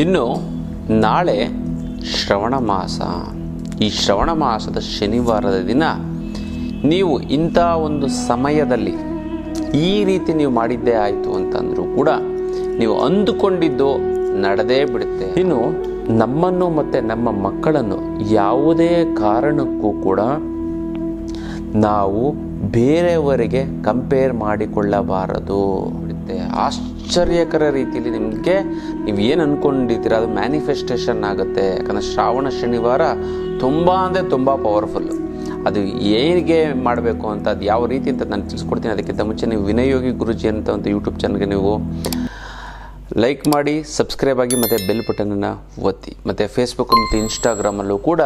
ಇನ್ನು ನಾಳೆ ಶ್ರವಣ ಮಾಸ. ಈ ಶ್ರವಣ ಮಾಸದ ಶನಿವಾರದ ದಿನ ನೀವು ಇಂಥ ಒಂದು ಸಮಯದಲ್ಲಿ ಈ ರೀತಿ ನೀವು ಮಾಡಿದ್ದೇ ಆಯಿತು ಅಂತಂದರೂ ಕೂಡ ನೀವು ಅಂದುಕೊಂಡಿದ್ದು ನಡೆದೇ ಬಿಡುತ್ತೆ. ಇನ್ನು ನಮ್ಮನ್ನು ಮತ್ತು ನಮ್ಮ ಮಕ್ಕಳನ್ನು ಯಾವುದೇ ಕಾರಣಕ್ಕೂ ಕೂಡ ನಾವು ಬೇರೆಯವರಿಗೆ ಕಂಪೇರ್ ಮಾಡಿಕೊಳ್ಳಬಾರದು. ಮತ್ತೆ ಆಶ್ಚರ್ಯಕರ ರೀತಿಯಲ್ಲಿ ನಿಮಗೆ ನೀವು ಏನು ಅಂದ್ಕೊಂಡಿದ್ದೀರ ಅದು ಮ್ಯಾನಿಫೆಸ್ಟೇಷನ್ ಆಗುತ್ತೆ. ಯಾಕಂದರೆ ಶ್ರಾವಣ ಶನಿವಾರ ತುಂಬ ಅಂದರೆ ತುಂಬ ಪವರ್ಫುಲ್ಲು ಅದು ಹೇಗೆ ಮಾಡಬೇಕು ಅಂತ, ಅದು ಯಾವ ರೀತಿ ಅಂತ ನಾನು ತಿಳಿಸ್ಕೊಡ್ತೀನಿ. ಅದಕ್ಕಿಂತ ಮುಂಚೆ ನೀವು ವಿನಯೋಗಿ ಗುರುಜಿ ಅಂತ ಒಂದು ಯೂಟ್ಯೂಬ್ ಚಾನಲ್ಗೆ ನೀವು ಲೈಕ್ ಮಾಡಿ ಸಬ್ಸ್ಕ್ರೈಬ್ ಆಗಿ, ಮತ್ತು ಬೆಲ್ ಬಟನನ್ನು ಒತ್ತಿ. ಮತ್ತು ಫೇಸ್ಬುಕ್ ಮತ್ತು ಇನ್ಸ್ಟಾಗ್ರಾಮಲ್ಲೂ ಕೂಡ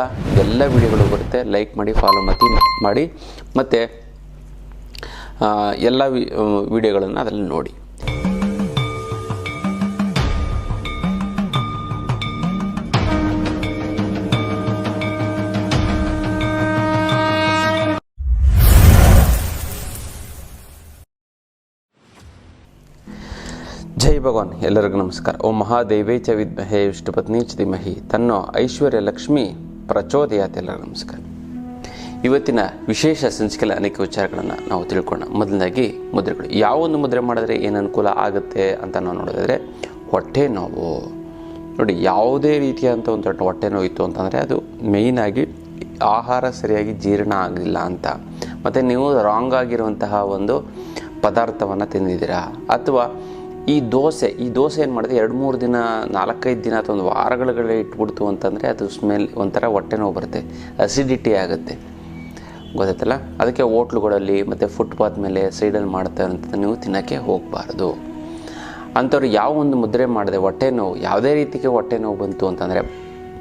ಎಲ್ಲ ವಿಡಿಯೋಗಳು ಬರುತ್ತೆ. ಲೈಕ್ ಮಾಡಿ ಫಾಲೋ ಮತಿ ಮಾಡಿ. ಮತ್ತು ಎಲ್ಲ ವಿಡಿಯೋಗಳನ್ನು ಅದರಲ್ಲಿ ನೋಡಿ. ಜೈ ಭಗವಾನ್, ಎಲ್ಲರಿಗೂ ನಮಸ್ಕಾರ. ಓಂ ಮಹಾದೇವೇ ಚ ವಿದ್ಮಹೇ ವಿಷ್ಣುಪತ್ನಿ ಚ ಧೀಮಹಿ. ತನ್ನೋ ಐಶ್ವರ್ಯ ಲಕ್ಷ್ಮಿ ಪ್ರಚೋದಯಾತ್ ಎಲ್ಲರಿಗೂ ನಮಸ್ಕಾರ. ಇವತ್ತಿನ ವಿಶೇಷ ಸಂಚಿಕೆಯಲ್ಲಿ ಅನೇಕ ವಿಚಾರಗಳನ್ನು ನಾವು ತಿಳ್ಕೊಳ್ಳೋಣ. ಮೊದಲನೇದಾಗಿ, ಮುದ್ರೆಗಳು. ಯಾವ ಒಂದು ಮುದ್ರೆ ಮಾಡಿದ್ರೆ ಏನು ಅನುಕೂಲ ಆಗುತ್ತೆ ಅಂತ ನಾವು ನೋಡೋದಾದರೆ, ಹೊಟ್ಟೆ ನೋವು. ನೋಡಿ, ಯಾವುದೇ ರೀತಿಯಾದಂಥ ಒಂದು ದೊಡ್ಡ ಹೊಟ್ಟೆ ನೋವು ಇತ್ತು ಅಂತಂದರೆ ಅದು ಮೇಯ್ನಾಗಿ ಆಹಾರ ಸರಿಯಾಗಿ ಜೀರ್ಣ ಆಗಲಿಲ್ಲ ಅಂತ. ಮತ್ತು ನೀವು ರಾಂಗ್ ಆಗಿರುವಂತಹ ಒಂದು ಪದಾರ್ಥವನ್ನು ತಿಂದಿದ್ದೀರಾ? ಅಥವಾ ಈ ದೋಸೆ ಈ ದೋಸೆ ಏನು ಮಾಡಿದೆ? ಎರಡು, ಮೂರು ದಿನ, ನಾಲ್ಕೈದು ದಿನ ಅಥವಾ ಒಂದು ವಾರಗಳೇ ಇಟ್ಬಿಡ್ತು ಅಂತಂದರೆ ಅದು ಸ್ಮೆಲ್ ಒಂಥರ ಹೊಟ್ಟೆ ನೋವು ಬರುತ್ತೆ. ಅಸಿಡಿಟಿ ಆಗುತ್ತೆ. ಗೊತ್ತಾಯ್ತಲ್ಲ? ಅದಕ್ಕೆ ಹೋಟ್ಲುಗಳಲ್ಲಿ ಮತ್ತು ಫುಟ್ಪಾತ್ ಮೇಲೆ ಸೈಡಲ್ಲಿ ಮಾಡ್ತಾ ಅಂತ ನೀವು ತಿನ್ನೋಕ್ಕೆ ಹೋಗಬಾರ್ದು. ಅಂಥವ್ರು ಯಾವ ಒಂದು ಮುದ್ರೆ ಮಾಡಿದೆ, ಹೊಟ್ಟೆ ನೋವು, ಯಾವುದೇ ರೀತಿಗೆ ಹೊಟ್ಟೆ ನೋವು ಬಂತು ಅಂತಂದರೆ,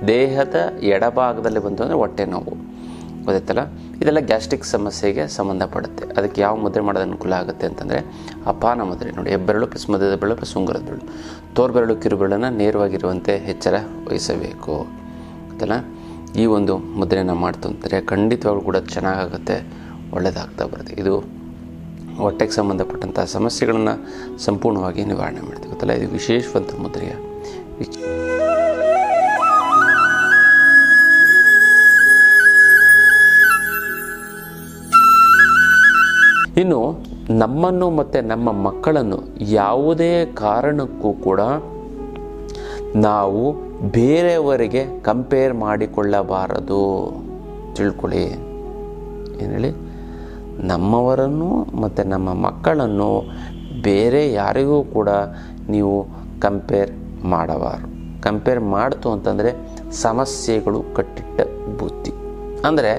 ದೇಹದ ಎಡಭಾಗದಲ್ಲಿ ಬಂತು ಅಂದರೆ ಹೊಟ್ಟೆ ನೋವು. ಗೊತ್ತಾಯ್ತಲ್ಲ? ಇದೆಲ್ಲ ಗ್ಯಾಸ್ಟ್ರಿಕ್ ಸಮಸ್ಯೆಗೆ ಸಂಬಂಧಪಡುತ್ತೆ. ಅದಕ್ಕೆ ಯಾವ ಮುದ್ರೆ ಮಾಡೋದು ಅನುಕೂಲ ಆಗುತ್ತೆ ಅಂತಂದರೆ ಅಪಾನ ಮುದ್ರೆ. ನೋಡಿ, ಹೆಬ್ಬೆರಳು ಪ್ಲಸ್ ಮಧ್ಯದ ಬೆರಳು ಪ್ಲಸ್ ಉಂಗುರದ ಬೆರಳು. ತೋರ್ಬೆರಳು, ಕಿರುಬೆರಳನ್ನು ನೇರವಾಗಿರುವಂತೆ ಎಚ್ಚರ ವಹಿಸಬೇಕು. ಗೊತ್ತಲ್ಲ ಈ ಒಂದು ಮುದ್ರೆನ ಮಾಡ್ತು ಅಂತಂದರೆ ಖಂಡಿತವಾಗ್ಲೂ ಕೂಡ ಚೆನ್ನಾಗಾಗುತ್ತೆ ಒಳ್ಳೆಯದಾಗ್ತಾ ಬರುತ್ತೆ. ಇದು ಹೊಟ್ಟೆಗೆ ಸಂಬಂಧಪಟ್ಟಂಥ ಸಮಸ್ಯೆಗಳನ್ನು ಸಂಪೂರ್ಣವಾಗಿ ನಿವಾರಣೆ ಮಾಡ್ತೀವಿ ಗೊತ್ತಲ್ಲ? ಇದು ವಿಶೇಷವಂತ ಮುದ್ರೆಯ ಇನ್ನು ನಮ್ಮನ್ನು ಮತ್ತು ನಮ್ಮ ಮಕ್ಕಳನ್ನು ಯಾವುದೇ ಕಾರಣಕ್ಕೂ ಕೂಡ ನಾವು ಬೇರೆಯವರಿಗೆ ಕಂಪೇರ್ ಮಾಡಿಕೊಳ್ಳಬಾರದು. ತಿಳ್ಕೊಳ್ಳಿ. ಏನು ಹೇಳಿ? ನಮ್ಮವರನ್ನು ಮತ್ತು ನಮ್ಮ ಮಕ್ಕಳನ್ನು ಬೇರೆ ಯಾರಿಗೂ ಕೂಡ ನೀವು ಕಂಪೇರ್ ಮಾಡಬಾರ್ದು. ಕಂಪೇರ್ ಮಾಡ್ತು ಅಂತಂದರೆ ಸಮಸ್ಯೆಗಳು ಕಟ್ಟಿಟ್ಟ ಬುದ್ಧಿ ಅಂದರೆ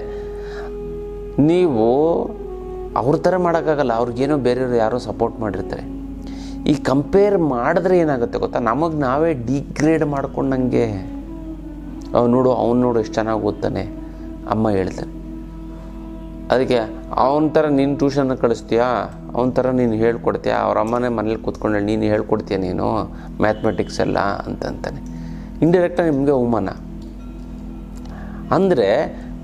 ನೀವು ಅವ್ರ ಥರ ಮಾಡೋಕ್ಕಾಗಲ್ಲ ಅವ್ರಿಗೇನೋ ಬೇರೆಯವ್ರು ಯಾರೋ ಸಪೋರ್ಟ್ ಮಾಡಿರ್ತಾರೆ. ಈ ಕಂಪೇರ್ ಮಾಡಿದ್ರೆ ಏನಾಗುತ್ತೆ ಗೊತ್ತಾ? ನಮಗೆ ನಾವೇ ಡಿಗ್ರೇಡ್ ಮಾಡ್ಕೊಂಡಂಗೆ ಅವ್ನು ನೋಡು ಅವ್ನು ನೋಡು ಎಷ್ಟು ಚೆನ್ನಾಗಿ ಓದ್ತಾನೆ, ಅಮ್ಮ ಹೇಳ್ತಾನೆ. ಅದಕ್ಕೆ ಅವನ ಥರ ನೀನು ಟ್ಯೂಷನ್ ಕಳಿಸ್ತೀಯಾ? ಅವನ ಥರ ನೀನು ಹೇಳ್ಕೊಡ್ತೀಯಾ? ಅವ್ರ ಅಮ್ಮನೇ ಮನೇಲಿ ಕೂತ್ಕೊಂಡು ನೀನು ಹೇಳ್ಕೊಡ್ತೀಯ ನೀನು? ಮ್ಯಾಥಮೆಟಿಕ್ಸ್ ಎಲ್ಲ ಅಂತಂತಾನೆ ಇಂಡೈರೆಕ್ಟಾಗಿ ನಿಮಗೆ ಅವಮಾನ. ಅಂದರೆ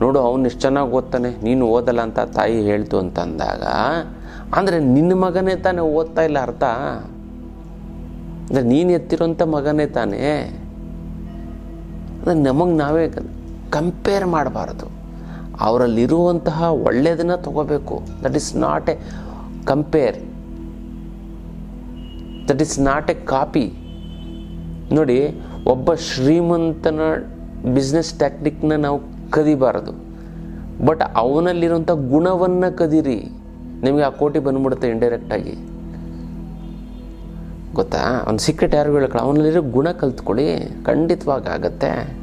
ನೋಡು, ಅವನು ಎಷ್ಟು ಚೆನ್ನಾಗಿ ಓದ್ತಾನೆ, ನೀನು ಓದಲ್ಲ ಅಂತ ತಾಯಿ ಹೇಳ್ತು ಅಂತಂದಾಗ, ಅಂದರೆ ನಿನ್ನ ಮಗನೇ ತಾನೇ ಓದ್ತಾ ಇಲ್ಲ ಅರ್ಥ? ಅಂದರೆ ನೀನು ಎತ್ತಿರೋಂಥ ಮಗನೇ ತಾನೇ? ಅಂದರೆ ನಮಗೆ ನಾವೇ ಕಂಪೇರ್ ಮಾಡಬಾರ್ದು. ಅವರಲ್ಲಿರುವಂತಹ ಒಳ್ಳೆಯದನ್ನು ತಗೋಬೇಕು. That is not a compare that is not a copy ನೋಡಿ, ಒಬ್ಬ ಶ್ರೀಮಂತನ ಬಿಸ್ನೆಸ್ ಟೆಕ್ನಿಕ್ನ ನಾವು ಕದಿಬಾರದು. ಬಟ್ ಅವನಲ್ಲಿರುವಂಥ ಗುಣವನ್ನು ಕದಿರಿ. ನಿಮಗೆ ಆ ಕೋಟಿ ಬಂದ್ಬಿಡುತ್ತೆ ಇಂಡೈರೆಕ್ಟಾಗಿ ಗೊತ್ತಾ? ಅವ್ನ ಸೀಕ್ರೆಟ್ ಯಾರು ಹೇಳ್ಕೊಳ್ಳ ಅವನಲ್ಲಿರೋ ಗುಣ ಕಲ್ತ್ಕೊಳ್ಳಿ. ಖಂಡಿತವಾಗಿ ಆಗತ್ತೆ.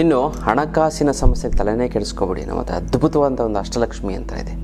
ಇನ್ನು ಹಣಕಾಸಿನ ಸಮಸ್ಯೆ ತಲೆನೇ ಕೆಡಿಸ್ಕೊಬೇಡಿ. ನಮ್ಮ ಅದು ಅದ್ಭುತವಾದಂಥ ಒಂದು ಅಷ್ಟಲಕ್ಷ್ಮಿ ಅಂತ ಇದೆ.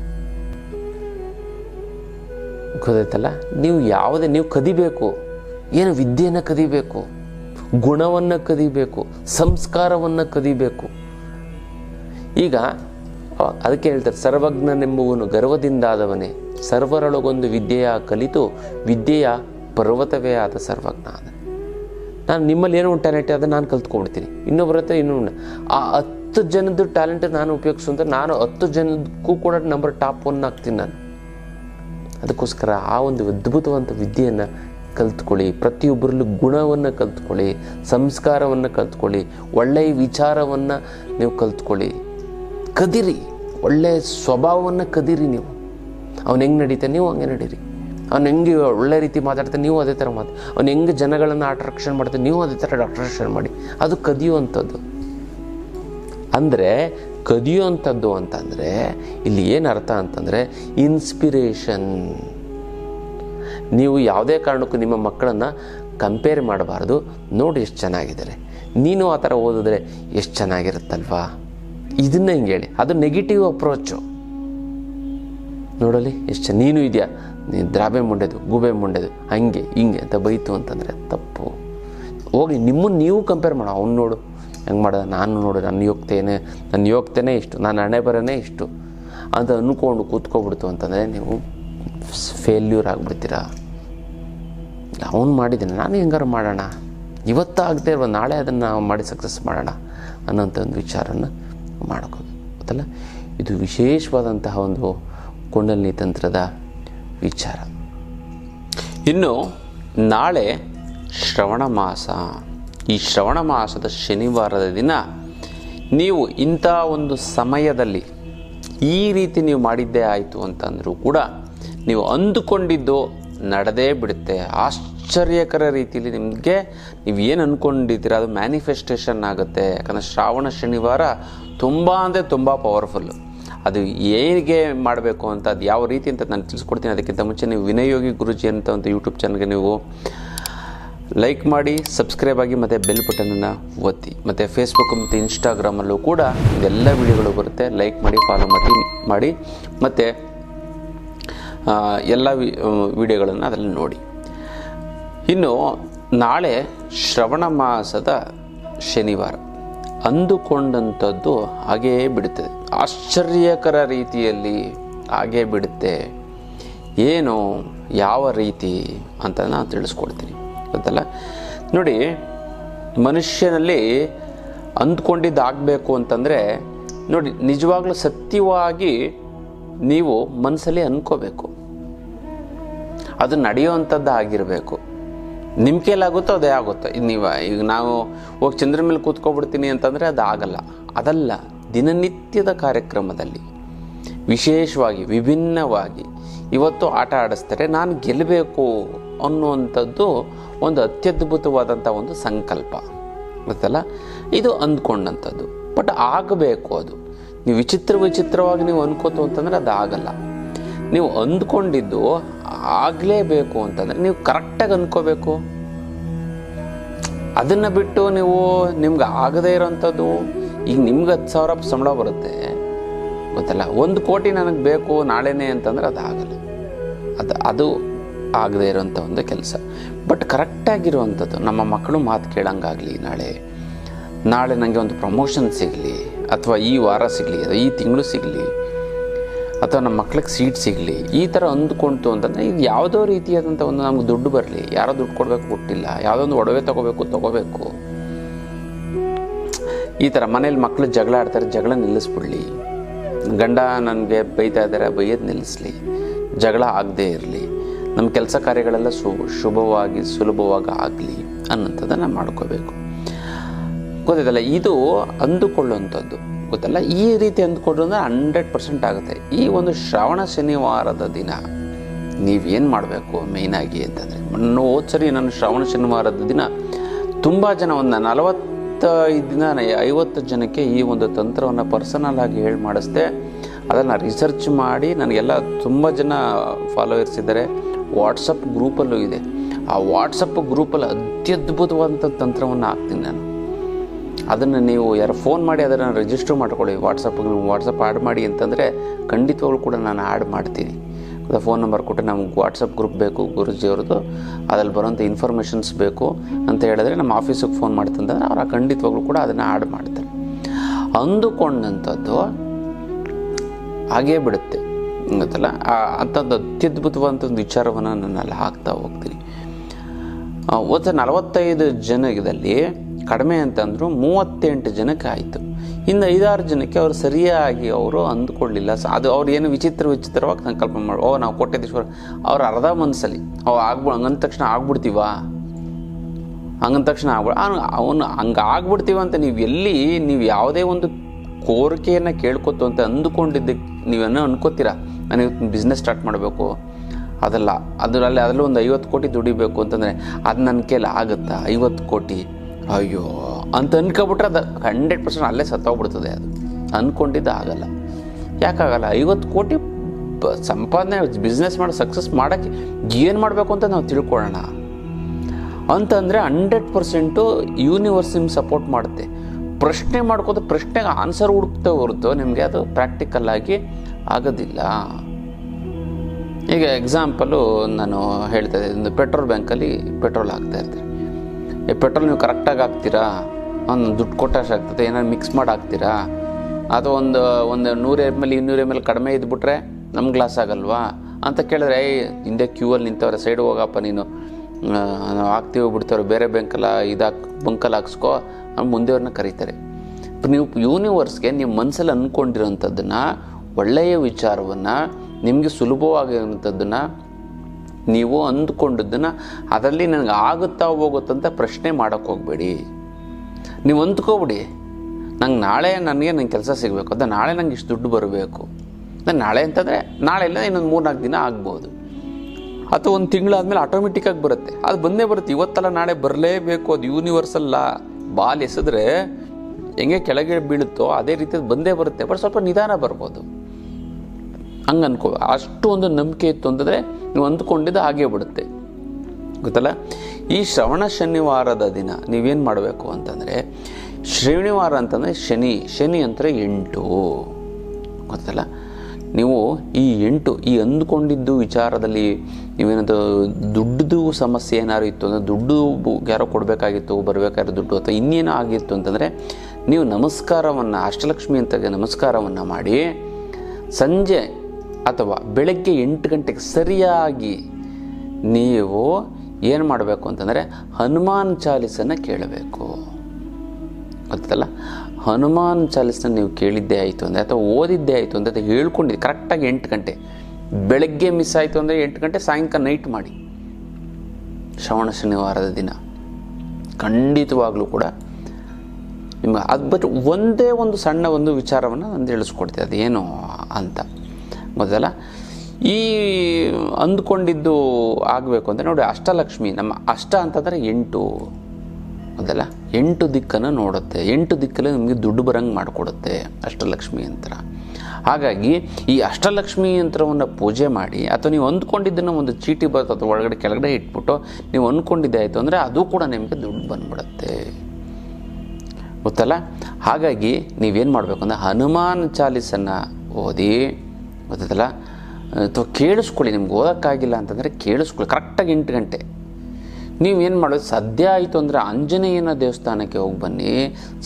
ಗೊತ್ತಾಯ್ತಲ್ಲ ನೀವು ಯಾವುದೇ, ನೀವು ಕದಿಬೇಕು. ಏನು ವಿದ್ಯೆಯನ್ನು ಕದಿಬೇಕು? ಗುಣವನ್ನು ಕದಿಬೇಕು? ಸಂಸ್ಕಾರವನ್ನು ಕದಿಬೇಕು? ಈಗ ಅದಕ್ಕೆ ಹೇಳ್ತಾರೆ, ಸರ್ವಜ್ಞನೆಂಬುವನು ಗರ್ವದಿಂದಾದವನೇ, ಸರ್ವರೊಳಗೊಂದು ವಿದ್ಯೆಯ ಕಲಿತು, ವಿದ್ಯೆಯ ಪರ್ವತವೇ ಆದ ಸರ್ವಜ್ಞ ಆದ. ನಾನು ನಿಮ್ಮಲ್ಲಿ ಏನೋ ಒಂದು ಟ್ಯಾಲೆಂಟ್ ಅದನ್ನು ನಾನು ಕಲ್ತ್ಕೊಂಡ್ಬಿಡ್ತೀನಿ. ಇನ್ನೊಬ್ಬರ ಹತ್ರ ಇನ್ನೂ. ಆ ಹತ್ತು ಜನದ ಟ್ಯಾಲೆಂಟ್ ನಾನು ಉಪಯೋಗಿಸು ನಾನು ಹತ್ತು ಜನಕ್ಕೂ ಕೂಡ ನಂಬರ್ ಟಾಪ್ ಒನ್ ಆಗ್ತೀನಿ ನಾನು. ಅದಕ್ಕೋಸ್ಕರ ಆ ಒಂದು ಅದ್ಭುತವಂತ ವಿದ್ಯೆಯನ್ನು ಕಲ್ತ್ಕೊಳ್ಳಿ. ಪ್ರತಿಯೊಬ್ಬರಲ್ಲೂ ಗುಣವನ್ನು ಕಲ್ತ್ಕೊಳ್ಳಿ, ಸಂಸ್ಕಾರವನ್ನು ಕಲ್ತ್ಕೊಳ್ಳಿ, ಒಳ್ಳೆಯ ವಿಚಾರವನ್ನು ನೀವು ಕಲ್ತ್ಕೊಳ್ಳಿ. ಕದಿರಿ, ಒಳ್ಳೆಯ ಸ್ವಭಾವವನ್ನು ಕದಿರಿ ನೀವು. ಅವ್ನು ಹೆಂಗೆ ನಡೀತಾನೆ ನೀವು ಹಂಗೆ ನಡೀರಿ. ಅವ್ನು ಹೆಂಗೆ ಒಳ್ಳೆ ರೀತಿ ಮಾತಾಡ್ತಾನೆ ನೀವು ಅದೇ ಥರ ಮಾತು, ಅವ್ನು ಹೆಂಗೆ ಜನಗಳನ್ನು ಅಟ್ರಾಕ್ಷನ್ ಮಾಡ್ತಾನೆ ನೀವು ಅದೇ ಥರ ಅಟ್ರಾಕ್ಷನ್ ಮಾಡಿ. ಅದು ಕದಿಯುವಂಥದ್ದು. ಅಂದರೆ ಕದಿಯುವಂಥದ್ದು ಅಂತಂದರೆ, ಇಲ್ಲಿ ಏನು ಅರ್ಥ ಅಂತಂದರೆ ಇನ್ಸ್ಪಿರೇಷನ್ ನೀವು ಯಾವುದೇ ಕಾರಣಕ್ಕೂ ನಿಮ್ಮ ಮಕ್ಕಳನ್ನು ಕಂಪೇರ್ ಮಾಡಬಾರ್ದು. ನೋಡಿ ಎಷ್ಟು ಚೆನ್ನಾಗಿದ್ದಾರೆ. ನೀನು ಆ ಥರ ಓದಿದ್ರೆ ಎಷ್ಟು ಚೆನ್ನಾಗಿರುತ್ತಲ್ವಾ? ಇದನ್ನ ಹಿಂಗೆ ಹೇಳಿ. ಅದು ನೆಗೆಟಿವ್ ಅಪ್ರೋಚು ನೋಡಲಿ, ಎಷ್ಟು ನೀನು ಇದೆಯಾ? ನೀನು ದ್ರಾಬೆ ಮುಂಡೆದು, ಗೂಬೆ ಮುಂಡೆದು, ಹಂಗೆ, ಹಿಂಗೆ ಅಂತ ಬೈತು ಅಂತಂದರೆ ತಪ್ಪು. ಹೋಗಿ ನಿಮ್ಮನ್ನು ನೀವು ಕಂಪೇರ್ ಮಾಡೋ, ಅವ್ನು ನೋಡು. ಹೆಂಗೆ ಮಾಡೋದು ನಾನು ನೋಡು, ನನ್ನ ಯೋಗ್ತೇನೆ ನನ್ನ ಯೋಗ್ತೇನೆ ಇಷ್ಟು ನಾನು ಹಣೆ ಬರೋನೇ ಇಷ್ಟು ಅಂತ ಅಂದ್ಕೊಂಡು ಕೂತ್ಕೊಬಿಡ್ತು ಅಂತಂದರೆ ನೀವು ಫೇಲ್ಯೂರ್ ಆಗಿಬಿಡ್ತೀರಾ? ಅವನು ಮಾಡಿದ್ದೀನಿ, ನಾನು ಹೆಂಗಾರು ಮಾಡೋಣ? ಇವತ್ತು ಆಗದೆ ಇರುವ ನಾಳೆ ಅದನ್ನು ಮಾಡಿ ಸಕ್ಸಸ್ ಮಾಡೋಣ ಅನ್ನೋಂಥ ಒಂದು ವಿಚಾರನ ಮಾಡ್ಕೋದು ಗೊತ್ತಲ್ಲ? ಇದು ವಿಶೇಷವಾದಂತಹ ಒಂದು ಕುಂಡಲಿನಿ ತಂತ್ರದ ವಿಚಾರ. ಇನ್ನು ನಾಳೆ ಶ್ರವಣ ಮಾಸ. ಈ ಶ್ರವಣ ಮಾಸದ ಶನಿವಾರದ ದಿನ ನೀವು ಇಂಥ ಒಂದು ಸಮಯದಲ್ಲಿ ಈ ರೀತಿ ನೀವು ಮಾಡಿದ್ದೇ ಆಯಿತು ಅಂತಂದರೂ ಕೂಡ ನೀವು ಅಂದುಕೊಂಡಿದ್ದು ನಡೆದೇ ಬಿಡುತ್ತೆ. ಆಶ್ಚರ್ಯಕರ ರೀತಿಯಲ್ಲಿ ನಿಮಗೆ ನೀವು ಏನು ಅಂದ್ಕೊಂಡಿದ್ದೀರ ಅದು ಮ್ಯಾನಿಫೆಸ್ಟೇಷನ್ ಆಗುತ್ತೆ. ಯಾಕಂದರೆ ಶ್ರಾವಣ ಶನಿವಾರ ತುಂಬ ಅಂದರೆ ತುಂಬ ಪವರ್ಫುಲ್ಲು ಅದು ಹೇಗೆ ಮಾಡಬೇಕು ಅಂತ, ಅದು ಯಾವ ರೀತಿ ಅಂತ ನಾನು ತಿಳಿಸ್ಕೊಡ್ತೀನಿ. ಅದಕ್ಕಿಂತ ಮುಂಚೆ ನೀವು ವಿನಯೋಗಿ ಗುರುಜಿ ಅಂತ ಒಂದು ಯೂಟ್ಯೂಬ್ ಚಾನಲ್ಗೆ ನೀವು ಲೈಕ್ ಮಾಡಿ ಸಬ್ಸ್ಕ್ರೈಬ್ ಆಗಿ ಮತ್ತು ಬೆಲ್ ಬಟನನ್ನು ಒತ್ತಿ. ಮತ್ತು ಫೇಸ್ಬುಕ್ ಮತ್ತು ಇನ್ಸ್ಟಾಗ್ರಾಮಲ್ಲೂ ಕೂಡ ಇದೆಲ್ಲ ವಿಡಿಯೋಗಳು ಬರುತ್ತೆ. ಲೈಕ್ ಮಾಡಿ ಫಾಲೋ ಮಾಡಿ ಮಾಡಿ. ಮತ್ತು ಎಲ್ಲ ವಿಡಿಯೋಗಳನ್ನು ಅದರಲ್ಲಿ ನೋಡಿ. ಇನ್ನು ನಾಳೆ ಶ್ರವಣ ಮಾಸದ ಶನಿವಾರ. ಅಂದುಕೊಂಡಂಥದ್ದು ಹಾಗೇ ಬಿಡುತ್ತದೆ ಆಶ್ಚರ್ಯಕರ ರೀತಿಯಲ್ಲಿ ಹಾಗೇ ಬಿಡುತ್ತೆ. ಏನು, ಯಾವ ರೀತಿ ಅಂತ ನಾನು ತಿಳಿಸ್ಕೊಡ್ತೀನಿ. ಗೊತ್ತಲ್ಲ ನೋಡಿ, ಮನುಷ್ಯನಲ್ಲಿ ಅಂದ್ಕೊಂಡಿದ್ದಾಗಬೇಕು ಅಂತಂದರೆ, ನೋಡಿ, ನಿಜವಾಗ್ಲೂ ಸತ್ಯವಾಗಿ ನೀವು ಮನಸ್ಸಲ್ಲಿ ಅಂದ್ಕೋಬೇಕು. ಅದು ನಡೆಯುವಂಥದ್ದು ಆಗಿರಬೇಕು. ನಿಮ್ಮ ಕೈಲಾಗುತ್ತೋ ಅದೇ ಆಗುತ್ತೋ. ಇದು ನೀವು, ಈಗ ನಾವು ಹೋಗಿ ಚಂದ್ರ ಮೇಲೆ ಕೂತ್ಕೊಬಿಡ್ತೀನಿ ಅಂತಂದರೆ ಅದು ಆಗಲ್ಲ. ಅದಲ್ಲ, ದಿನನಿತ್ಯದ ಕಾರ್ಯಕ್ರಮದಲ್ಲಿ ವಿಶೇಷವಾಗಿ, ವಿಭಿನ್ನವಾಗಿ ಇವತ್ತು ಆಟ ಆಡಿಸ್ತಾರೆ, ನಾನು ಗೆಲ್ಲಬೇಕು ಅನ್ನುವಂಥದ್ದು ಒಂದು ಅತ್ಯದ್ಭುತವಾದಂಥ ಒಂದು ಸಂಕಲ್ಪ. ಗೊತ್ತಲ್ಲ? ಇದು ಅಂದ್ಕೊಂಡಂಥದ್ದು. ಬಟ್ ಆಗಬೇಕು ಅದು. ನೀವು ವಿಚಿತ್ರ ವಿಚಿತ್ರವಾಗಿ ನೀವು ಅನ್ಕೋತು ಅಂತಂದರೆ ಅದು ಆಗಲ್ಲ ನೀವು ಅಂದ್ಕೊಂಡಿದ್ದು ಆಗಲೇಬೇಕು ಅಂತಂದರೆ ನೀವು ಕರೆಕ್ಟಾಗಿ ಅಂದ್ಕೋಬೇಕು ಅದನ್ನು ಬಿಟ್ಟು ನೀವು ನಿಮ್ಗೆ ಆಗದೇ ಇರೋಂಥದ್ದು, ಈಗ ನಿಮ್ಗೆ ಹತ್ತು ಸಾವಿರ ಸಂಬಳ ಬರುತ್ತೆ. ಗೊತ್ತಲ್ಲ? ಒಂದು ಕೋಟಿ ನನಗೆ ಬೇಕು ನಾಳೆನೇ ಅಂತಂದ್ರೆ ಅದು ಆಗಲ್ಲ ಅದು ಅದು ಆಗದೆ ಇರೋಂಥ ಒಂದು ಕೆಲಸ. ಬಟ್ ಕರೆಕ್ಟಾಗಿರುವಂಥದ್ದು ನಮ್ಮ ಮಕ್ಕಳು ಮಾತು ಕೇಳೋಂಗಾಗಲಿ ನಾಳೆ ನಾಳೆ ನನಗೆ ಒಂದು ಪ್ರಮೋಷನ್ ಸಿಗಲಿ, ಅಥವಾ ಈ ವಾರ ಸಿಗಲಿ, ಅಥವಾ ಈ ತಿಂಗಳು ಸಿಗಲಿ, ಅಥವಾ ನಮ್ಮ ಮಕ್ಳಿಗೆ ಸೀಟ್ ಸಿಗಲಿ, ಈ ಥರ ಅಂದ್ಕೊಂತು ಅಂತಂದರೆ ಇದು ಯಾವುದೋ ರೀತಿಯಾದಂಥ ಒಂದು ನಮ್ಗೆ ದುಡ್ಡು ಬರಲಿ. ಯಾರೋ ದುಡ್ಡು ಕೊಡಬೇಕು, ಕೊಟ್ಟಿಲ್ಲ. ಯಾವುದೋ ಒಂದು ಒಡವೆ ತೊಗೋಬೇಕು ತೊಗೋಬೇಕು. ಈ ಥರ ಮನೇಲಿ ಮಕ್ಕಳು ಜಗಳ ಆಡ್ತಾರೆ, ಜಗಳ ನಿಲ್ಲಿಸ್ಬಿಡ್ಲಿ. ಗಂಡ ನನಗೆ ಬೈತಾ ಇದ್ದಾರೆ, ಬೈಯೋದು ನಿಲ್ಲಿಸ್ಲಿ. ಜಗಳ ಆಗದೇ ಇರಲಿ. ನಮ್ಮ ಕೆಲಸ ಕಾರ್ಯಗಳೆಲ್ಲ ಸು, ಶುಭವಾಗಿ, ಸುಲಭವಾಗಿ ಆಗಲಿ ಅನ್ನೋಂಥದ್ದನ್ನು ಮಾಡ್ಕೋಬೇಕು. ಗೊತ್ತಿದ್ದಲ್ಲ ಇದು ಅಂದುಕೊಳ್ಳುವಂಥದ್ದು. ಗೊತ್ತಲ್ಲ? ಈ ರೀತಿ ಅಂದುಕೊಂಡ್ರೆ ಅಂದರೆ ಹಂಡ್ರೆಡ್ ಪರ್ಸೆಂಟ್ ಆಗುತ್ತೆ. ಈ ಒಂದು ಶ್ರಾವಣ ಶನಿವಾರದ ದಿನ ನೀವೇನು ಮಾಡಬೇಕು ಮೇಯ್ನಾಗಿ ಅಂತಂದರೆ? ನಾನು ಸರಿ ನಾನು ಶ್ರಾವಣ ಶನಿವಾರದ ದಿನ ತುಂಬ ಜನ ಒಂದು ನಲವತ್ತೈದು ದಿನ ಐವತ್ತು ಜನಕ್ಕೆ ಈ ಒಂದು ತಂತ್ರವನ್ನು ಪರ್ಸನಲ್ ಆಗಿ ಹೇಳಿ ಮಾಡಿಸ್ದೆ ಅದನ್ನು ರಿಸರ್ಚ್ ಮಾಡಿ ನನಗೆಲ್ಲ ತುಂಬ ಜನ ಫಾಲೋವರ್ಸ್ ಇದ್ದಾರೆ. ವಾಟ್ಸಪ್ ಗ್ರೂಪಲ್ಲೂ ಇದೆ. ಆ ವಾಟ್ಸಪ್ ಗ್ರೂಪಲ್ಲಿ ಅತ್ಯದ್ಭುತವಾದಂಥ ತಂತ್ರವನ್ನು ಹಾಕ್ತೀನಿ ನಾನು. ಅದನ್ನು ನೀವು ಯಾರು ಫೋನ್ ಮಾಡಿ ಅದನ್ನು ರಿಜಿಸ್ಟರ್ ಮಾಡ್ಕೊಳ್ಳಿ. ವಾಟ್ಸಪ್ಗೆ ನೀವು ವಾಟ್ಸಪ್ ಆ್ಯಡ್ ಮಾಡಿ ಅಂತಂದರೆ ಖಂಡಿತವಾಗ್ಲೂ ಕೂಡ ನಾನು ಆ್ಯಡ್ ಮಾಡ್ತೀನಿ. ಫೋನ್ ನಂಬರ್ ಕೊಟ್ಟರೆ ನಮ್ಗೆ ವಾಟ್ಸಪ್ ಗ್ರೂಪ್ ಬೇಕು ಗುರುಜಿ ಅವ್ರದ್ದು. ಅದ್ರಲ್ಲಿ ಬರೋಂಥ ಇನ್ಫಾರ್ಮೇಷನ್ಸ್ ಬೇಕು ಅಂತ ಹೇಳಿದ್ರೆ ನಮ್ಮ ಆಫೀಸಿಗೆ ಫೋನ್ ಮಾಡ್ತಂತಂದ್ರೆ ಅವ್ರು ಖಂಡಿತವಾಗ್ಲೂ ಕೂಡ ಅದನ್ನು ಆ್ಯಡ್ ಮಾಡ್ತಾರೆ. ಅಂದುಕೊಂಡಂಥದ್ದು ಹಾಗೇ ಬಿಡುತ್ತೆ. ಗೊತ್ತಲ್ಲ? ಅಂಥದ್ದು ಅತ್ಯದ್ಭುತವಾದಂಥ ವಿಚಾರವನ್ನು ನನ್ನಲ್ಲಿ ಹಾಕ್ತಾ ಹೋಗ್ತೀನಿ. ಒಂದು ನಲವತ್ತೈದು ಜನದಲ್ಲಿ ಕಡಿಮೆ ಅಂತಂದ್ರು ಮೂವತ್ತೆಂಟು ಜನಕ್ಕೆ ಆಯಿತು. ಇನ್ನು ಐದಾರು ಜನಕ್ಕೆ ಅವರು ಸರಿಯಾಗಿ ಅವರು ಅಂದ್ಕೊಳ್ಳಿಲ್ಲ. ಸ, ಅದು ಅವ್ರು ಏನು ವಿಚಿತ್ರ ವಿಚಿತ್ರವಾಗಿ ಸಂಕಲ್ಪ ಮಾಡಿ, ಓ, ನಾವು ಕೋಟ್ಯಧೀಶ್ವರ, ಅವ್ರು ಅರ್ಧ ಮನಸ್ಸಲ್ಲಿ ಅವು ಆಗ್ಬ, ಹಂಗಂದ ತಕ್ಷಣ ಆಗ್ಬಿಡ್ತೀವ? ಹಂಗಂದ ತಕ್ಷಣ ಆಗ್ಬಿಡ ಅವನು ಹಂಗೆ ಆಗ್ಬಿಡ್ತೀವ ಅಂತ ನೀವು ಎಲ್ಲಿ, ನೀವು ಯಾವುದೇ ಒಂದು ಕೋರಿಕೆಯನ್ನು ಕೇಳ್ಕೊತು ಅಂತ ಅಂದುಕೊಂಡಿದ್ದಕ್ಕೆ ನೀವೇನೋ ಅನ್ಕೋತೀರಾ? ನಾನು ಇವತ್ತು ಬಿಸ್ನೆಸ್ ಸ್ಟಾರ್ಟ್ ಮಾಡಬೇಕು. ಅದಲ್ಲ, ಅದರಲ್ಲಿ ಅದರಲ್ಲೂ ಒಂದು ಐವತ್ತು ಕೋಟಿ ದುಡಿಬೇಕು ಅಂತಂದರೆ ಅದು ನನ್ನ ಕೈಲಿ ಆಗುತ್ತಾ? ಐವತ್ತು ಕೋಟಿ. ಅಯ್ಯೋ, ಅಂತ ಅನ್ಕೊಬಿಟ್ರೆ ಅದು ಹಂಡ್ರೆಡ್ ಪರ್ಸೆಂಟ್ ಅಲ್ಲೇ ಸತ್ತೋಗ್ಬಿಡ್ತದೆ ಅದು. ಅಂದ್ಕೊಂಡಿದ್ದು ಆಗಲ್ಲ. ಯಾಕಾಗಲ್ಲ ಐವತ್ತು ಕೋಟಿ ಸಂಪಾದನೆ ಬಿಸ್ನೆಸ್ ಮಾಡಿ ಸಕ್ಸಸ್ ಮಾಡೋಕ್ಕೆ ಏನು ಮಾಡಬೇಕು ಅಂತ ನಾವು ತಿಳ್ಕೊಳ್ಳೋಣ. ಅಂತಂದರೆ ಹಂಡ್ರೆಡ್ ಪರ್ಸೆಂಟು ಯೂನಿವರ್ಸ್ ನಿಮ್ಗೆ ಸಪೋರ್ಟ್ ಮಾಡುತ್ತೆ. ಪ್ರಶ್ನೆ ಮಾಡ್ಕೋದು ಪ್ರಶ್ನೆಗೆ ಆನ್ಸರ್ ಹುಡುಕ್ತಾ ಹೊರತು ನಿಮಗೆ ಅದು ಪ್ರಾಕ್ಟಿಕಲ್ ಆಗಿ ಆಗೋದಿಲ್ಲ. ಈಗ ಎಕ್ಸಾಂಪಲು ನಾನು ಹೇಳ್ತಾ ಇದ್ದೆ, ಒಂದು ಪೆಟ್ರೋಲ್ ಬ್ಯಾಂಕಲ್ಲಿ ಪೆಟ್ರೋಲ್ ಹಾಕ್ತಾ ಇರ್ತಾರೆ ಈ ಪೆಟ್ರೋಲ್ ನೀವು ಕರೆಕ್ಟಾಗಿ ಹಾಕ್ತೀರಾ? ಒಂದು ದುಡ್ಡು ಕೊಟ್ಟಷ್ಟು ಆಗ್ತದೆ, ಏನಾದ್ರು ಮಿಕ್ಸ್ ಮಾಡಿ ಹಾಕ್ತೀರಾ? ಅಥವಾ ಒಂದು ಒಂದು ನೂರು ಎಂ ಎಲ್ ಇನ್ನೂರು ಎಂ ಎಲ್ ಕಡಿಮೆ ಇದ್ಬಿಟ್ರೆ ನಮ್ಮ ಗ್ಲಾಸ್ ಆಗಲ್ವಾ? ಅಂತ ಕೇಳಿದ್ರೆ, ಏಯ್, ಹಿಂದೆ ಕ್ಯೂ ಅಲ್ಲಿ ನಿಂತವ್ರೆ ಸೈಡ್ ಹೋಗಪ್ಪ ನೀನು. ಹಾಕ್ತೀವಿ ಬಿಡ್ತವ್ರೆ, ಬೇರೆ ಬ್ಯಾಂಕಲ್ಲ ಇದಾಕ್ ಬಂಕಲ್ಲಿ ಹಾಕ್ಸ್ಕೋ ಮುಂದೆಯವ್ರನ್ನ ಕರೀತಾರೆ. ನೀವು ಯೂನಿವರ್ಸ್ಗೆ ನೀವು ಮನಸ್ಸಲ್ಲಿ ಅಂದ್ಕೊಂಡಿರೋಂಥದ್ದನ್ನು ಒಳ್ಳೆಯ ವಿಚಾರವನ್ನು, ನಿಮಗೆ ಸುಲಭವಾಗಿರುವಂಥದ್ದನ್ನು ನೀವು ಅಂದ್ಕೊಂಡದ್ದನ್ನು ಅದರಲ್ಲಿ ನನಗೆ ಆಗುತ್ತಾ ಹೋಗುತ್ತಂತ ಪ್ರಶ್ನೆ ಮಾಡೋಕ್ಕೆ ಹೋಗಬೇಡಿ. ನೀವು ಅಂದ್ಕೋಬಿಡಿ ನಂಗೆ ನಾಳೆ ನನಗೆ ನಂಗೆ ಕೆಲಸ ಸಿಗಬೇಕು. ಅಂತ ನಾಳೆ ನಂಗೆ ಇಷ್ಟು ದುಡ್ಡು ಬರಬೇಕು. ನಾನು ನಾಳೆ ಅಂತಂದರೆ ನಾಳೆ ಇಲ್ಲ, ಇನ್ನೊಂದು ಮೂರು ನಾಲ್ಕು ದಿನ ಆಗ್ಬೋದು. ಅಥವಾ ಒಂದು ತಿಂಗಳಾದಮೇಲೆ ಆಟೋಮೆಟಿಕ್ಕಾಗಿ ಬರುತ್ತೆ. ಅದು ಬಂದೇ ಬರುತ್ತೆ. ಇವತ್ತಲ್ಲ ನಾಳೆ ಬರಲೇಬೇಕು, ಅದು ಯೂನಿವರ್ಸಲ್ಲ ಬಾಲ್ ಎಸೆದ್ರೆ ಹೆಂಗೆ ಕೆಳಗೆ ಬೀಳುತ್ತೋ ಅದೇ ರೀತಿ ಬಂದೇ ಬರುತ್ತೆ. ಬಟ್ ಸ್ವಲ್ಪ ನಿಧಾನ ಬರ್ಬೋದು. ಹಂಗೆ ಅನ್ಕೋ ಅಷ್ಟು ಒಂದು ನಂಬಿಕೆ ಇತ್ತು ಅಂತಂದರೆ ನೀವು ಅಂದ್ಕೊಂಡಿದ್ದು ಹಾಗೇ ಬಿಡುತ್ತೆ. ಗೊತ್ತಲ್ಲ? ಈ ಶ್ರವಣ ಶನಿವಾರದ ದಿನ ನೀವೇನು ಮಾಡಬೇಕು ಅಂತಂದರೆ, ಶನಿವಾರ ಅಂತಂದರೆ ಶನಿ ಶನಿ ಅಂದರೆ ಎಂಟು. ಗೊತ್ತಲ್ಲ? ನೀವು ಈ ಎಂಟು, ಈ ಅಂದ್ಕೊಂಡಿದ್ದು ವಿಚಾರದಲ್ಲಿ ನೀವೇನದು ದುಡ್ಡು ಸಮಸ್ಯೆ ಏನಾದ್ರು ಇತ್ತು ಅಂದರೆ ದುಡ್ಡು ಯಾರೋ ಕೊಡಬೇಕಾಗಿತ್ತು ಬರಬೇಕಾದ್ರೆ ದುಡ್ಡು ಅಥವಾ ಇನ್ನೇನೋ ಆಗಿತ್ತು ಅಂತಂದರೆ ನೀವು ನಮಸ್ಕಾರವನ್ನು, ಅಷ್ಟಲಕ್ಷ್ಮಿ ಅಂತ ನಮಸ್ಕಾರವನ್ನು ಮಾಡಿ ಸಂಜೆ ಅಥವಾ ಬೆಳಗ್ಗೆ ಎಂಟು ಗಂಟೆಗೆ ಸರಿಯಾಗಿ ನೀವು ಏನು ಮಾಡಬೇಕು ಅಂತಂದರೆ ಹನುಮಾನ್ ಚಾಲಿಸನ್ನು ಕೇಳಬೇಕು. ಗೊತ್ತಲ್ಲ ಹನುಮಾನ್ ಚಾಲಿಸ್ನ ನೀವು ಕೇಳಿದ್ದೇ ಆಯಿತು ಅಂದರೆ ಅಥವಾ ಓದಿದ್ದೇ ಆಯಿತು ಅಂದರೆ ಅಥವಾ ಹೇಳ್ಕೊಂಡಿದ್ದು, ಕರೆಕ್ಟಾಗಿ ಎಂಟು ಗಂಟೆ. ಬೆಳಗ್ಗೆ ಮಿಸ್ ಆಯಿತು ಅಂದರೆ ಎಂಟು ಗಂಟೆ, ಸಾಯಂಕಾಲ ನೈಟ್ ಮಾಡಿ. ಶ್ರವಣ ಶನಿವಾರದ ದಿನ. ಖಂಡಿತವಾಗಲೂ ಕೂಡ ನಿಮ್ಮ ಅದು ಬಿಟ್ಟು ಒಂದೇ ಒಂದು ಸಣ್ಣ ಒಂದು ವಿಚಾರವನ್ನು ನಾನು ತಿಳಿಸ್ಕೊಡ್ತೀನಿ, ಅದೇನು ಅಂತ. ಗೊತ್ತಲ್ಲ ಈ ಅಂದ್ಕೊಂಡಿದ್ದು ಆಗಬೇಕು ಅಂದರೆ ನೋಡಿ ಅಷ್ಟಲಕ್ಷ್ಮಿ, ನಮ್ಮ ಅಷ್ಟ ಅಂತಂದರೆ ಎಂಟು ಅದಲ್ಲ ಎಂಟು ದಿಕ್ಕನ್ನು ನೋಡುತ್ತೆ. ಎಂಟು ದಿಕ್ಕಲ್ಲಿ ನಿಮಗೆ ದುಡ್ಡು ಬರಂಗೆ ಮಾಡಿಕೊಡುತ್ತೆ ಅಷ್ಟಲಕ್ಷ್ಮಿ ಯಂತ್ರ. ಹಾಗಾಗಿ ಈ ಅಷ್ಟಲಕ್ಷ್ಮಿ ಯಂತ್ರವನ್ನು ಪೂಜೆ ಮಾಡಿ, ಅಥವಾ ನೀವು ಅಂದ್ಕೊಂಡಿದ್ದನ್ನು ಒಂದು ಚೀಟಿ ಬರುತ್ತೆ ಅಥವಾ ಒಳಗಡೆ ಕೆಳಗಡೆ ಇಟ್ಬಿಟ್ಟು ನೀವು ಅಂದ್ಕೊಂಡಿದ್ದೆ ಆಯಿತು ಅಂದರೆ ಅದು ಕೂಡ ನಿಮಗೆ ದುಡ್ಡು ಬಂದ್ಬಿಡುತ್ತೆ. ಗೊತ್ತಲ್ಲ? ಹಾಗಾಗಿ ನೀವೇನು ಮಾಡಬೇಕು ಅಂದರೆ ಹನುಮಾನ್ ಚಾಲೀಸನ್ನು ಓದಿ ಗೊತ್ತಲ್ಲ ಅಥವಾ ಕೇಳಿಸ್ಕೊಳ್ಳಿ, ನಿಮ್ಗೆ ಓದೋಕ್ಕಾಗಿಲ್ಲ ಅಂತಂದರೆ ಕೇಳಿಸ್ಕೊಳ್ಳಿ ಕರೆಕ್ಟಾಗಿ ಎಂಟು ಗಂಟೆ. ನೀವೇನು ಮಾಡೋದು? ಸಾಧ್ಯ ಆಯಿತು ಅಂದರೆ ಆಂಜನೇಯನ ದೇವಸ್ಥಾನಕ್ಕೆ ಹೋಗಿ ಬನ್ನಿ.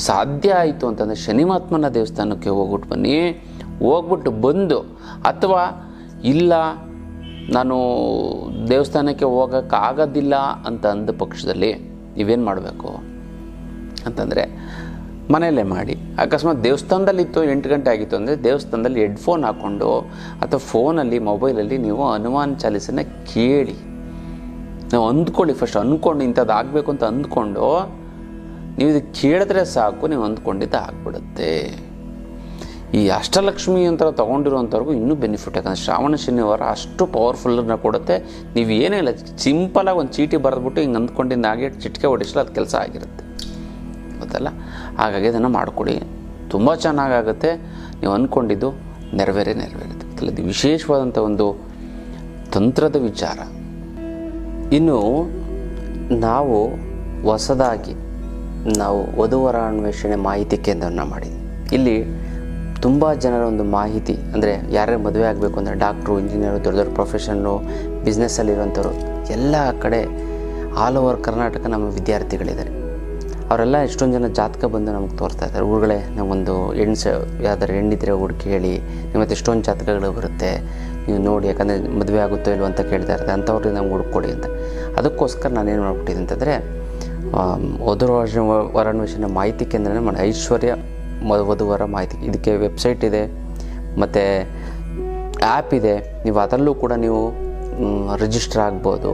ಸಾಧ್ಯ ಆಯಿತು ಅಂತಂದರೆ ಶನಿಮಾತ್ಮನ ದೇವಸ್ಥಾನಕ್ಕೆ ಹೋಗ್ಬಿಟ್ಟು ಬನ್ನಿ. ಹೋಗ್ಬಿಟ್ಟು ಬಂದು, ಅಥವಾ ಇಲ್ಲ, ನಾನು ದೇವಸ್ಥಾನಕ್ಕೆ ಹೋಗೋಕ್ಕಾಗೋದಿಲ್ಲ ಅಂತ ಅಂದ ಪಕ್ಷದಲ್ಲಿ ನೀವೇನು ಮಾಡಬೇಕು? ಅಂತಂದರೆ ಮನೆಯಲ್ಲೇ ಮಾಡಿ. ಅಕಸ್ಮಾತ್ ದೇವಸ್ಥಾನದಲ್ಲಿತ್ತು, ಎಂಟು ಗಂಟೆ ಆಗಿತ್ತು ಅಂದರೆ ದೇವಸ್ಥಾನದಲ್ಲಿ ಹೆಡ್ಫೋನ್ ಹಾಕ್ಕೊಂಡು ಅಥವಾ ಫೋನಲ್ಲಿ ಮೊಬೈಲಲ್ಲಿ ನೀವು ಹನುಮಾನ್ ಚಾಲೀಸನ್ನ ಕೇಳಿ. ನಾವು ಅಂದ್ಕೊಳ್ಳಿ ಫಸ್ಟ್ ಅಂದ್ಕೊಂಡು ಇಂಥದ್ದು ಆಗಬೇಕು ಅಂತ ಅಂದ್ಕೊಂಡು ನೀವು ಇದು ಕೇಳಿದ್ರೆ ಸಾಕು, ನೀವು ಅಂದ್ಕೊಂಡಿದ್ದು ಆಗ್ಬಿಡುತ್ತೆ. ಈ ಅಷ್ಟಲಕ್ಷ್ಮಿ ಅಂತ ತೊಗೊಂಡಿರೋಂಥವ್ರಿಗೂ ಇನ್ನೂ ಬೆನಿಫಿಟ್ ಯಾಕಂದರೆ ಶ್ರಾವಣ ಶನಿವಾರ ಅಷ್ಟು ಪವರ್ಫುಲ್ಲನ್ನ ಕೊಡುತ್ತೆ. ನೀವು ಏನೇ ಇಲ್ಲ ಸಿಂಪಲಾಗಿ ಒಂದು ಚೀಟಿ ಬರೆದ್ಬಿಟ್ಟು ಹಿಂಗೆ ಅಂದ್ಕೊಂಡಿದ್ದಾಗೆ ಚಿಟಿಕೆ ಹೊಡಿಸಲು, ಅದು ಕೆಲಸ ಆಗಿರುತ್ತೆ. ಗೊತ್ತಲ್ಲ ಹಾಗಾಗಿ ಅದನ್ನು ಮಾಡಿಕೊಡಿ. ತುಂಬ ಚೆನ್ನಾಗಾಗುತ್ತೆ. ನೀವು ಅಂದ್ಕೊಂಡಿದ್ದು ನೆರವೇರೇ ನೆರವೇರುತ್ತೆ. ಇದು ವಿಶೇಷವಾದಂಥ ಒಂದು ತಂತ್ರದ ವಿಚಾರ. ಇನ್ನು ನಾವು ಹೊಸದಾಗಿ ನಾವು ವಧುವರ ಅನ್ವೇಷಣೆ ಮಾಹಿತಿ ಕೇಂದ್ರವನ್ನು ಮಾಡಿದ್ವಿ. ಇಲ್ಲಿ ತುಂಬ ಜನರ ಒಂದು ಮಾಹಿತಿ, ಅಂದರೆ ಯಾರ್ಯಾರು ಮದುವೆ ಆಗಬೇಕು ಅಂದರೆ ಡಾಕ್ಟ್ರು, ಇಂಜಿನಿಯರು, ದೊಡ್ಡ ದೊಡ್ಡ ಪ್ರೊಫೆಷನ್ನು ಬಿಸ್ನೆಸ್ಸಲ್ಲಿರುವಂಥವ್ರು ಎಲ್ಲ ಕಡೆ ಆಲ್ ಓವರ್ ಕರ್ನಾಟಕ ನಮ್ಮ ವಿದ್ಯಾರ್ಥಿಗಳಿದ್ದಾರೆ. ಅವರೆಲ್ಲ ಎಷ್ಟೊಂದು ಜನ ಜಾತಕ ಬಂದು ನಮ್ಗೆ ತೋರಿಸ್ತಾ ಇದ್ದಾರೆ. ಊರುಗಳೇ ನಾವೊಂದು ಹೆಣ್ಣು ಸ, ಯಾವ್ದಾರು ಹೆಣ್ಣಿದ್ರೆ ಹುಡುಕಿ ಹೇಳಿ ನಿಮ್ಮ ಹತ್ರ ಎಷ್ಟೊಂದು ಜಾತಕಗಳು ಬರುತ್ತೆ, ನೀವು ನೋಡಿ, ಯಾಕಂದರೆ ಮದುವೆ ಆಗುತ್ತೋ ಇಲ್ವೋ ಅಂತ ಕೇಳ್ತಾ ಇರ್ತಾರೆ. ಅಂಥವ್ರಿಗೆ ನಮ್ಗೆ ಹುಡುಕೊಡಿ ಅಂತ. ಅದಕ್ಕೋಸ್ಕರ ನಾನೇನು ಮಾಡ್ಬಿಟ್ಟಿದ್ದೆ ಅಂತಂದರೆ ವಧು ವರಾನ್ವೇಷಣೆ ಮಾಹಿತಿ ಕೇಂದ್ರನೇ ಮಾಡಿ, ಐಶ್ವರ್ಯ ವಧುವರ ಮಾಹಿತಿ. ಇದಕ್ಕೆ ವೆಬ್ಸೈಟ್ ಇದೆ, ಮತ್ತು ಆ್ಯಪ್ ಇದೆ. ನೀವು ಅದರಲ್ಲೂ ಕೂಡ ನೀವು ರಿಜಿಸ್ಟರ್ ಆಗ್ಬೋದು.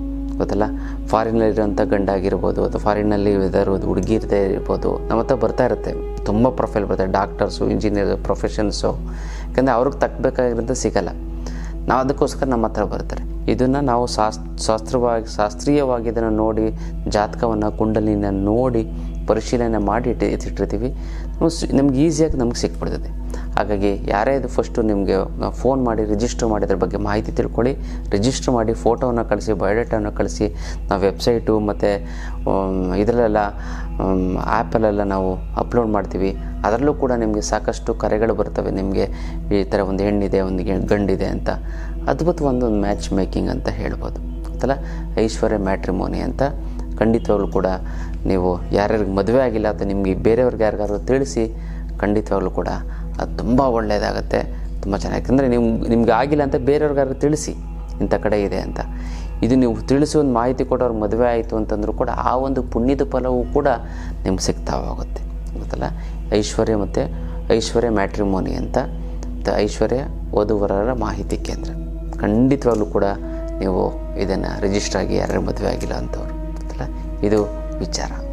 ಗೊತ್ತಲ್ಲ? ಫಾರಿನಲ್ಲಿರೋಂಥ ಗಂಡ ಆಗಿರ್ಬೋದು ಅಥವಾ ಫಾರಿನಲ್ಲಿ ಇರೋದು ಹುಡುಗಿ ಇರದೇ ಇರ್ಬೋದು, ನಮ್ಮ ಹತ್ರ ಬರ್ತಾ ಇರುತ್ತೆ. ತುಂಬ ಪ್ರೊಫೈಲ್ ಬರುತ್ತೆ, ಡಾಕ್ಟರ್ಸು ಇಂಜಿನಿಯರ್ ಪ್ರೊಫೆಷನ್ಸು. ಯಾಕಂದರೆ ಅವ್ರಿಗೆ ತಕ್ಕಬೇಕಾಗಿರೋದು ಸಿಗಲ್ಲ. ನಾವು ಅದಕ್ಕೋಸ್ಕರ ನಮ್ಮ ಹತ್ರ ಬರ್ತಾರೆ. ಇದನ್ನು ನಾವು ಶಾಸ್, ಶಾಸ್ತ್ರವಾಗಿ, ಶಾಸ್ತ್ರೀಯವಾಗಿ ಇದನ್ನು ನೋಡಿ, ಜಾತಕವನ್ನು, ಕುಂಡಲಿನ ನೋಡಿ ಪರಿಶೀಲನೆ ಮಾಡಿ ಇಟ್ಟು ಎತ್ತಿಟ್ಟಿರ್ತೀವಿ ನಮ್ಗೆ ಈಸಿಯಾಗಿ ನಮ್ಗೆ ಸಿಕ್ಬಿಡ್ತದೆ. ಹಾಗಾಗಿ ಯಾರೇ ಇದು ಫಸ್ಟು ನಿಮಗೆ ಫೋನ್ ಮಾಡಿ ರಿಜಿಸ್ಟರ್ ಮಾಡಿದ್ರ ಬಗ್ಗೆ ಮಾಹಿತಿ ತಿಳ್ಕೊಳ್ಳಿ. ರಿಜಿಸ್ಟರ್ ಮಾಡಿ ಫೋಟೋವನ್ನು ಕಳಿಸಿ ಬಯೋಡೇಟಾವನ್ನು ಕಳಿಸಿ, ನಾವು ವೆಬ್ಸೈಟು ಮತ್ತು ಇದರಲ್ಲೆಲ್ಲ ಆ್ಯಪಲ್ಲೆಲ್ಲ ನಾವು ಅಪ್ಲೋಡ್ ಮಾಡ್ತೀವಿ. ಅದರಲ್ಲೂ ಕೂಡ ನಿಮಗೆ ಸಾಕಷ್ಟು ಕರೆಗಳು ಬರ್ತವೆ. ನಿಮಗೆ ಈ ಥರ ಒಂದು ಹೆಣ್ಣಿದೆ, ಒಂದು ಗಂಡಿದೆ ಅಂತ. ಅದ್ಭುತ ಒಂದು ಮ್ಯಾಚ್ ಮೇಕಿಂಗ್ ಅಂತ ಹೇಳ್ಬೋದು. ಗೊತ್ತಲ್ಲ? ಐಶ್ವರ್ಯ ಮ್ಯಾಟ್ರಿಮೋನಿ ಅಂತ. ಖಂಡಿತವಾಗ್ಲೂ ಕೂಡ ನೀವು ಯಾರ್ಯಾರಿಗೆ ಮದುವೆ ಆಗಿಲ್ಲ ಅಥವಾ ನಿಮಗೆ ಬೇರೆಯವ್ರಿಗೆ ಯಾರಿಗಾದ್ರು ತಿಳಿಸಿ, ಖಂಡಿತವಾಗ್ಲೂ ಕೂಡ ಅದು ತುಂಬ ಒಳ್ಳೆಯದಾಗುತ್ತೆ ತುಂಬ ಚೆನ್ನಾಗಿ. ಯಾಕಂದರೆ ನೀವು ನಿಮ್ಗೆ ಆಗಿಲ್ಲ ಅಂತ ಬೇರೆಯವ್ರಿಗಾದ್ರು ತಿಳಿಸಿ, ಇಂಥ ಕಡೆ ಇದೆ ಅಂತ. ಇದು ನೀವು ತಿಳಿಸಿ ಒಂದು ಮಾಹಿತಿ ಕೊಟ್ಟವ್ರು ಮದುವೆ ಆಯಿತು ಅಂತಂದ್ರೂ ಕೂಡ ಆ ಒಂದು ಪುಣ್ಯದ ಫಲವೂ ಕೂಡ ನಿಮ್ಗೆ ಸಿಗ್ತಾ ಹೋಗುತ್ತೆ. ಗೊತ್ತಲ್ಲ? ಐಶ್ವರ್ಯ ಮತ್ತು ಐಶ್ವರ್ಯ ಮ್ಯಾಟ್ರಿಮೋನಿ ಅಂತ ಮತ್ತು ಐಶ್ವರ್ಯ ವಧುವರರ ಮಾಹಿತಿ ಕೇಂದ್ರ. ಖಂಡಿತವಾಗ್ಲೂ ಕೂಡ ನೀವು ಇದನ್ನು ರಿಜಿಸ್ಟರ್ ಆಗಿ ಯಾರ್ಯಾರು ಮದುವೆ ಆಗಿಲ್ಲ ಗೊತ್ತಲ್ಲ ಇದು ವಿಚಾರ.